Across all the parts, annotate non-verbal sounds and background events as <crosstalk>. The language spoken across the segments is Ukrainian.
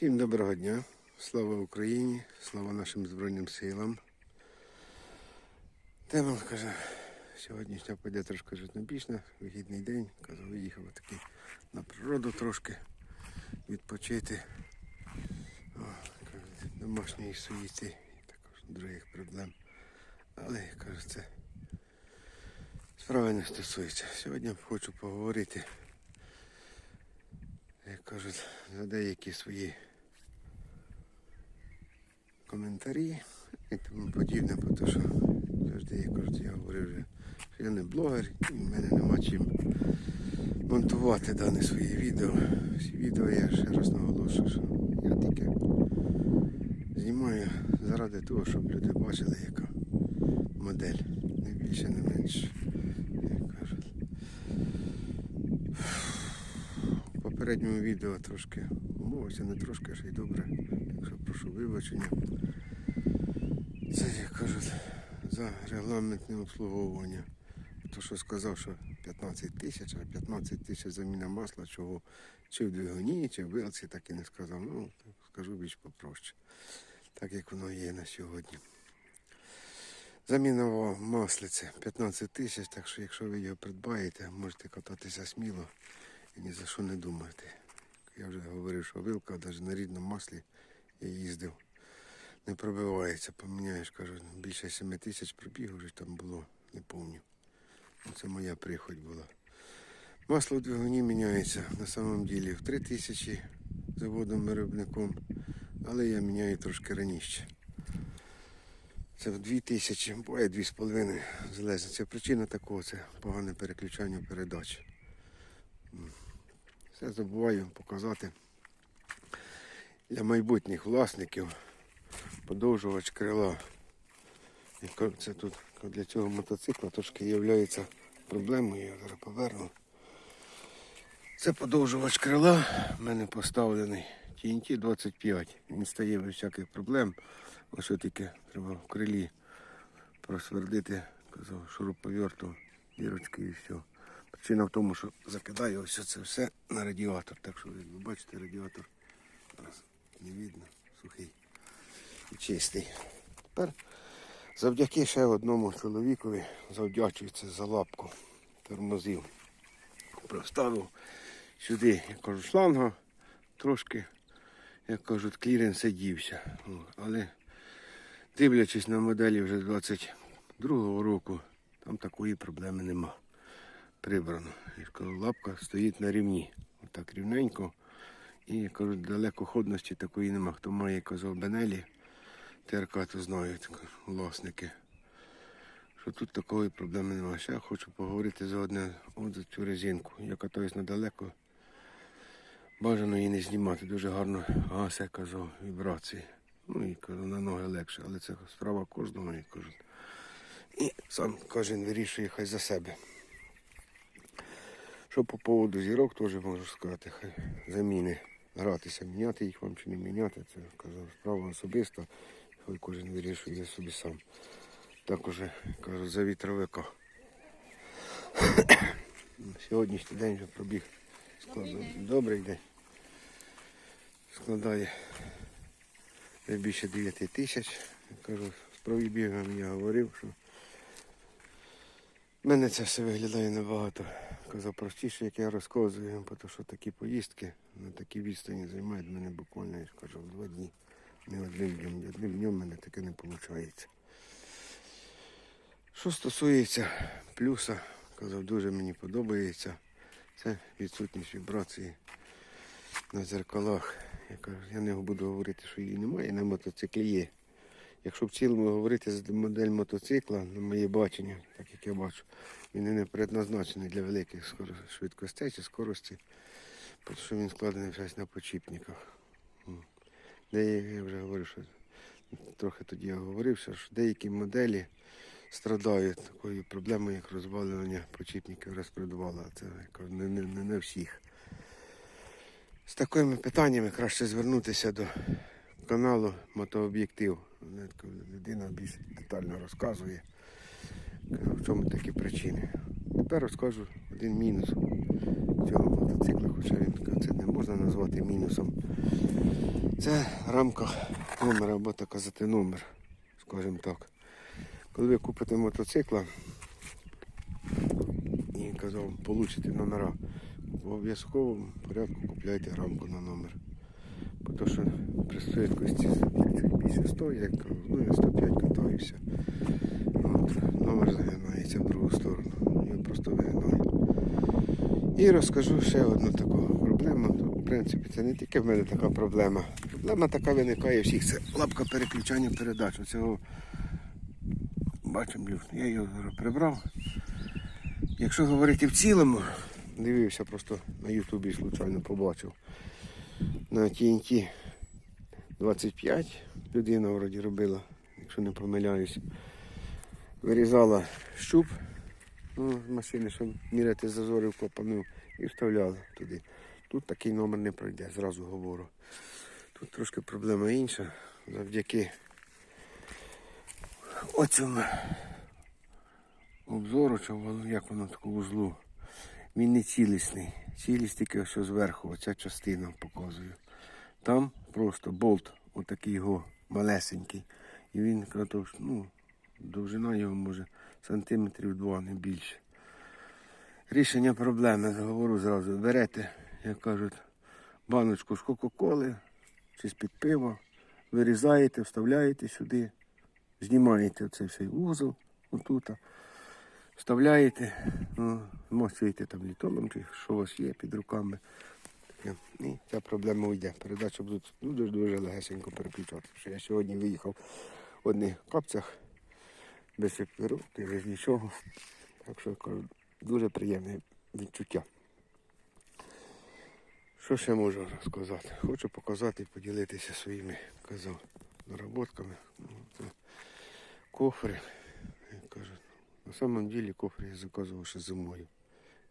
Всім доброго дня, слава Україні, слава нашим Збройним силам. Тема каже, сьогоднішня піде трошки житнобічна, вихідний день. Каже, виїхав такий на природу трошки відпочити. О, каже, домашньої суєти і також других проблем. Але каже, це справи не стосується. Сьогодні хочу поговорити, як кажуть, за деякі свої коментарі і тому подібне, тому що завжди я кажу, я говорив вже, що я не блогер, і в мене нема чим монтувати дане своє відео. Всі відео я ще раз наголошую, що я тільки знімаю заради того, щоб люди бачили, яка модель. Не більше, не менше. В попередньому відео трошки умовився, не трошки, а ще й добре. Прошу вибачення. Це, як кажуть, за регламентне обслуговування. То, що сказав, що 15 тисяч, а 15 тисяч заміна масла, чого чи в двигуні, чи в вилці, так і не сказав. Ну, скажу більш попроще. Так як воно є на сьогодні. Заміна маслиці 15 тисяч, так що якщо ви його придбаєте, можете кататися сміло і ні за що не думати. Я вже говорив, що вилка навіть на рідному маслі я їздив. Не пробивається, поміняєш, кажу, більше 7 тисяч пробіг вже там було, не пам'ятаю. Це моя приходь була. Масло в двигуні міняється на самом ділі в 3 тисячі заводом виробником, але я міняю трошки раніше. Це в 2 тисячі, буває 2,5 залежно. Це причина такого, це погане переключання передач. Все забуваю показати для майбутніх власників подовжувач крила. І Це тут для цього мотоцикла трошки є проблемою, я зараз поверну. Це подовжувач крила, в мене поставлений TNT 25. Він стає без всяких проблем. Ось тільки треба в крилі просвердити, казав, шуруповерту, дірочки і все. Причина в тому, що закидаю ось це все на радіатор. Так що, ви бачите, радіатор зараз не видно, сухий і чистий. Тепер завдяки ще одному чоловікові завдячується за лапку тормозів. Проставив сюди, як кажу, шланга, трошки, як кажуть, кліренс дівся. Але дивлячись на моделі вже 22-го року, там такої проблеми нема. Прибрано. Я кажу, лапка стоїть на рівні. Отак рівненько. І я кажу, далекоходності такої нема. Хто має казав Бенелі, ТРК, то знають власники. Що тут такої проблеми немає. Ще хочу поговорити за одне от за цю резинку. Я катаюсь недалеко. Бажано її не знімати. Дуже гарно гасе, казав, вібрації. Ну і кажу, на ноги легше, але це справа кожного, як кажуть. І сам кожен вирішує хай за себе. Що по поводу зірок, теж можу сказати, хай заміни. Гратися, міняти їх вам чи не міняти, це казав, справа особиста, хай кожен вирішує собі сам. Також кажу, за вітровика. <coughs> Сьогоднішній день вже пробіг. Складає. Добрий день. Складає більше 9 тисяч. Кажу, з пробігом я говорив, що в мене це все виглядає набагато казав, простіше, як я розказую, тому що такі поїздки на такі відстані займають мене буквально, я кажу, два дні. Не одним днем. Одним днем мене таке не виходить. Що стосується плюса, казав, дуже мені подобається. Це відсутність вібрації на зеркалах. Я кажу, я не буду говорити, що її немає, на мотоциклі є. Якщо в цілому говорити за модель мотоцикла, на моє бачення, так як я бачу, він не предназначений для великих швидкостей чи скорості, що він складений весь на почіпниках. М. Де я, вже говорив, що трохи тоді я говорив, що деякі моделі страдають такою проблемою, як розвалювання почіпників розпредвала. Це не, не, не, не всіх. З такими питаннями краще звернутися до каналу Мотооб'єктив. Людина більш детально розказує, в чому такі причини. Тепер розкажу один мінус цього мотоцикла, хоча він це не можна назвати мінусом. Це рамка номера або так казати номер, скажімо так. Коли ви купите мотоцикла і казав, получите номера, в обов'язковому порядку купляйте рамку на номер. Бо то, що при швидкості чуть більше 100, я ну я 105 катаюся. От, номер загинається в другу сторону. Я просто вигинаю. І розкажу ще одну таку проблему. В принципі, це не тільки в мене така проблема. Проблема така виникає всіх. Це лапка переключання передач. Оцього бачимо. Я його прибрав. Якщо говорити в цілому, дивився просто на Ютубі случайно побачив. На TNT 25 людина вроді робила, якщо не помиляюсь. Вирізала щуп ну, машини, щоб міряти зазори вкопанив і вставляла туди. Тут такий номер не пройде, зразу говорю. Тут трошки проблема інша. Завдяки оцьому обзору, чи як воно таку вузлу. Він не цілісний. Цілість тільки ось зверху, оця частина показую. Там просто болт, отакий його малесенький. І він кратовш, ну, довжина його може сантиметрів два, не більше. Рішення проблеми, говорю зразу, берете, як кажуть, баночку з Кока-Коли чи з-під пива, вирізаєте, вставляєте сюди, знімаєте оцей цей вузол, отут, вставляєте, ну, змочуєте там літолом, чи що у вас є під руками. І ця проблема уйде. Передача будуть дуже-дуже легесенько переключати. Що я сьогодні виїхав в одних капцях без еквіровки, без нічого. Так що кажу, дуже приємне відчуття. Що ще можу розказати? Хочу показати і поділитися своїми казав, наработками. Ну, це кофри. Як кажуть, на самом деле кофри я заказував ще зимою.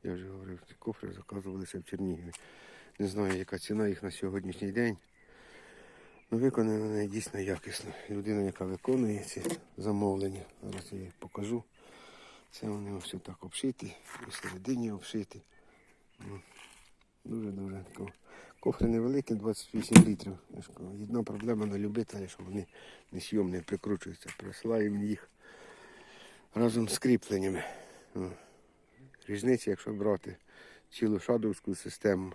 Я вже говорив, кофри заказувалися в Чернігові. Не знаю, яка ціна їх на сьогоднішній день. Ну, виконано вони дійсно якісно. Людина, яка виконує ці замовлення, зараз я їх покажу. Це вони ось так обшиті, всередині обшиті. Ну, Дуже-дуже тако. Кофри невеликі, 28 літрів. Єдна проблема на любителя, що вони несйомні, не прикручуються. Присилаємо їх разом з кріпленнями. Різниця, якщо брати цілу шадовську систему,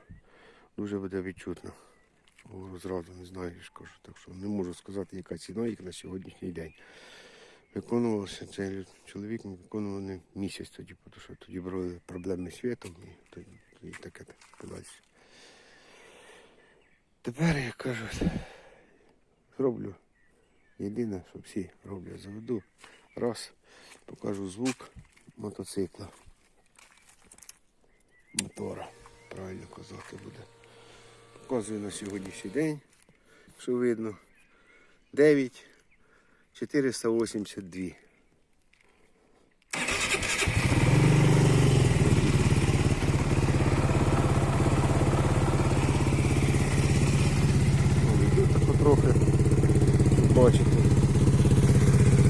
дуже буде відчутно. Говорю зразу не ж кажу, так що не можу сказати, яка ціна їх на сьогоднішній день. Виконувався цей чоловік, виконував не місяць тоді, тому що тоді були проблеми з світом і тоді таке так подальше. Тепер, як кажуть, зроблю єдине, що всі роблять. Заведу раз, покажу звук мотоцикла. Мотора, правильно казати буде. Показую на сьогоднішній день, що видно. 9 482. Йду так потрохи. Бачите.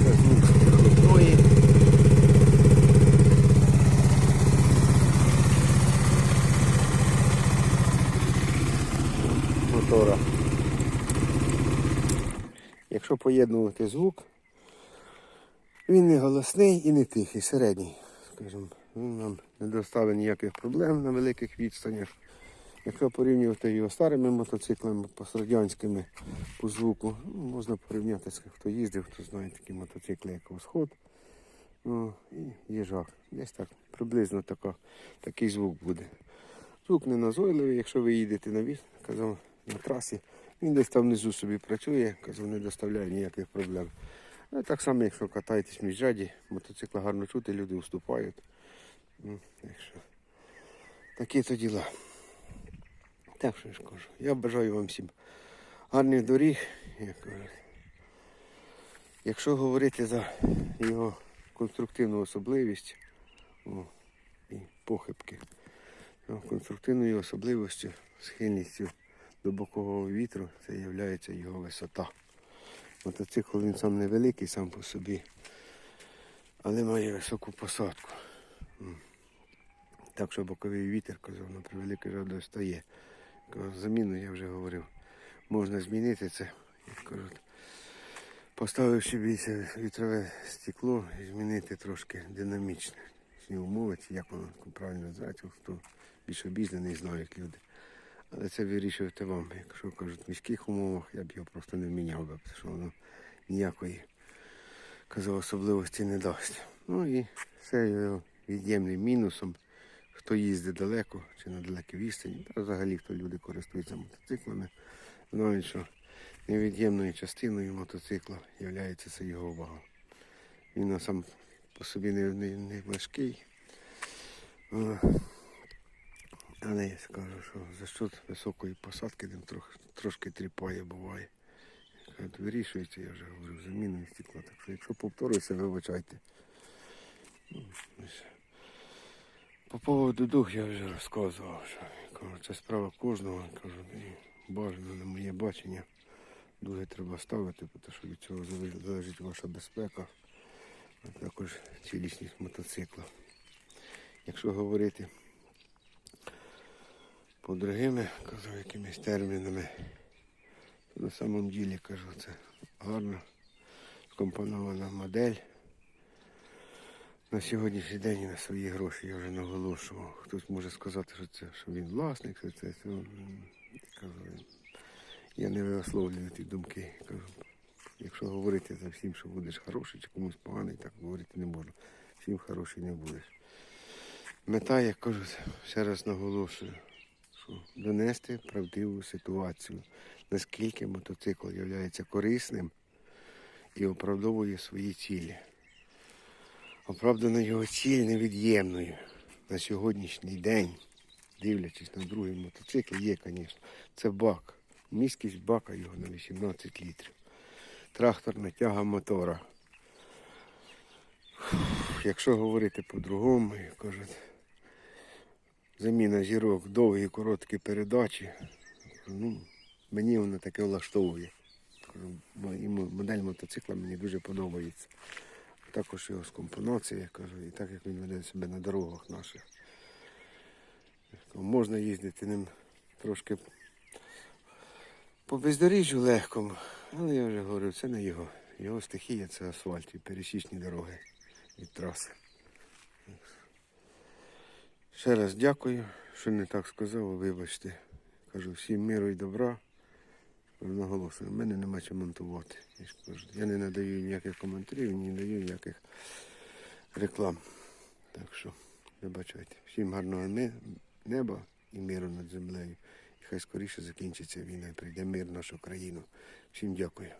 Це звук вихлопної. Мотора. Якщо поєднувати звук, він не голосний і не тихий, середній. Скажімо, він нам не доставить ніяких проблем на великих відстанях. Якщо порівнювати його старими мотоциклами, пострадянськими по звуку, ну, можна порівняти з хто їздив, хто знає такі мотоцикли, як Восход. Ну, і їжак. Десь так приблизно така, такий звук буде. Звук не назойливий, якщо ви їдете на віз, казав, на трасі, він десь там внизу собі працює, казав, не доставляє ніяких проблем. Ну, так само, якщо катаєтесь в міжряді, мотоцикла гарно чути, люди уступають. Ну, так такі то діла. Так що ж кажу. Я бажаю вам всім гарних доріг, як. Якщо говорити за його конструктивну особливість о, і похибки, то конструктивною особливістю, схильністю до бокового вітру, це є його висота. Мотоцикл він сам невеликий сам по собі, але має високу посадку. Так що боковий вітер, казав, на превеликий жаль достає. Заміну я вже говорив. можна змінити це. Поставивши більше вітрове стекло і змінити трошки динамічне. Умови, як воно правильно називається, хто більш обізнаний, знає, як люди. Але це вирішуєте вам. Якщо кажуть, в міських умовах, я б його просто не вміняв би, тому що воно ніякої казав, особливості не дасть. Ну і це його від'ємним мінусом. Хто їздить далеко чи на далекій відстані, та взагалі хто люди користуються мотоциклами, знають, що невід'ємною частиною мотоцикла є це його вага. Він сам по собі не, не, не важкий. Але я скажу, що за що високої посадки він трохи, трошки тріпає буває. Вирішується, я вже говорив, заміною стекла. Так що якщо повторюся, вибачайте. Ну. По поводу дух я вже розказував, що кажу, це справа кожного. Кажу, бажано на моє бачення. Дуги треба ставити, тому що від цього залежить ваша безпека, а також цілісність мотоцикла. Якщо говорити по другими, кажу, якимись термінами, на самом ділі кажу, це гарно скомпонована модель. На сьогоднішній день і на свої гроші я вже наголошував. Хтось може сказати, що це що він власник, що це. це кажу, я не висловлюю ті думки. Кажу, якщо говорити за всім, що будеш хороший чи комусь поганий, так говорити не можна. Всім хороший не будеш. Мета, як кажуть, ще раз наголошую, донести правдиву ситуацію, наскільки мотоцикл є корисним і оправдовує свої цілі. Оправдана його ціль невід'ємною на сьогоднішній день, дивлячись на другий мотоцикл, є, звісно, це бак. Міськість бака його на 18 літрів. Тракторна тяга мотора. Якщо говорити по-другому, кажуть, заміна зірок, довгі, короткі передачі, ну, мені воно таке влаштовує. І Модель мотоцикла мені дуже подобається. Також його скомпонація, я кажу, і так як він веде себе на дорогах наших. Можна їздити ним трошки по бездоріжжю легкому, але я вже говорю, це не його. Його стихія це асфальт і пересічні дороги від траси. Ще раз дякую, що не так сказав, вибачте. Кажу, всім миру і добра. Наголошую, в мене нема чим монтувати. Я, не надаю ніяких коментарів, не даю ніяких реклам. Так що, вибачайте. Всім гарного неба і миру над землею. І хай скоріше закінчиться війна і прийде мир в нашу країну. Всім дякую.